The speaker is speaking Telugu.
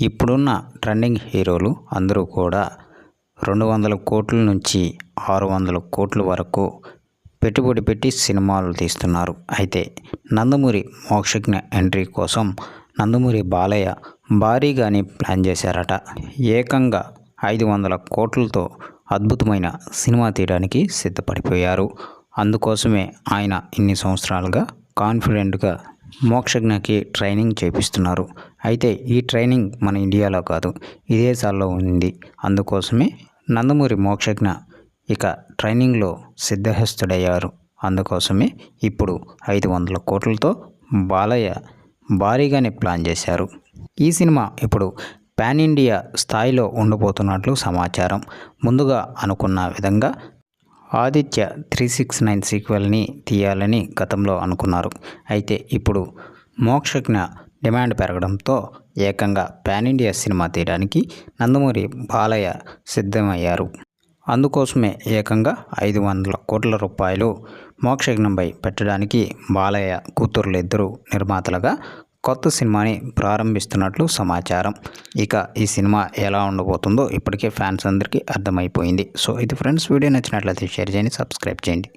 ఇప్పుడున్న ట్రెండింగ్ హీరోలు అందరూ కూడా రెండు వందల కోట్ల నుంచి ఆరు వందల కోట్ల వరకు పెట్టుబడి పెట్టి సినిమాలు తీస్తున్నారు. అయితే నందమూరి మోక్షజ్ఞ ఎంట్రీ కోసం నందమూరి బాలయ్య భారీగానే ప్లాన్ చేశారట. ఏకంగా ఐదు వందల కోట్లతో అద్భుతమైన సినిమా తీయడానికి సిద్ధపడిపోయారు. అందుకోసమే ఆయన ఇన్ని సంవత్సరాలుగా కాన్ఫిడెంట్గా మోక్షజ్ఞకి ట్రైనింగ్ చేపిస్తున్నారు. అయితే ఈ ట్రైనింగ్ మన ఇండియాలో కాదు విదేశాల్లో ఉంది. అందుకోసమే నందమూరి మోక్షజ్ఞ ఇక ట్రైనింగ్లో సిద్ధహస్తుడయ్యారు. అందుకోసమే ఇప్పుడు ఐదు వందల కోట్లతో బాలయ్య భారీగానే ప్లాన్ చేశారు. ఈ సినిమా ఇప్పుడు పాన్ ఇండియా స్థాయిలో ఉండబోతున్నట్లు సమాచారం. ముందుగా అనుకున్న విధంగా ఆదిత్య త్రీ సిక్స్ నైన్ సీక్వెల్ని తీయాలని గతంలో అనుకున్నారు. అయితే ఇప్పుడు మోక్షజ్ఞ డిమాండ్ పెరగడంతో ఏకంగా పాన్ ఇండియా సినిమా తీయడానికి నందమూరి బాలయ్య సిద్ధమయ్యారు. అందుకోసమే ఏకంగా ఐదు వందల కోట్ల రూపాయలు మోక్షజ్ఞంపై పెట్టడానికి బాలయ్య కూతుర్లు ఇద్దరు నిర్మాతలుగా కొత్త సినిమాని ప్రారంభిస్తున్నట్లు సమాచారం. ఇక ఈ సినిమా ఎలా ఉండబోతుందో ఇప్పటికే ఫ్యాన్స్ అందరికీ అర్థమైపోయింది. సో ఇది ఫ్రెండ్స్ వీడియో నచ్చినట్లయితే షేర్ చేయండి సబ్స్క్రైబ్ చేయండి.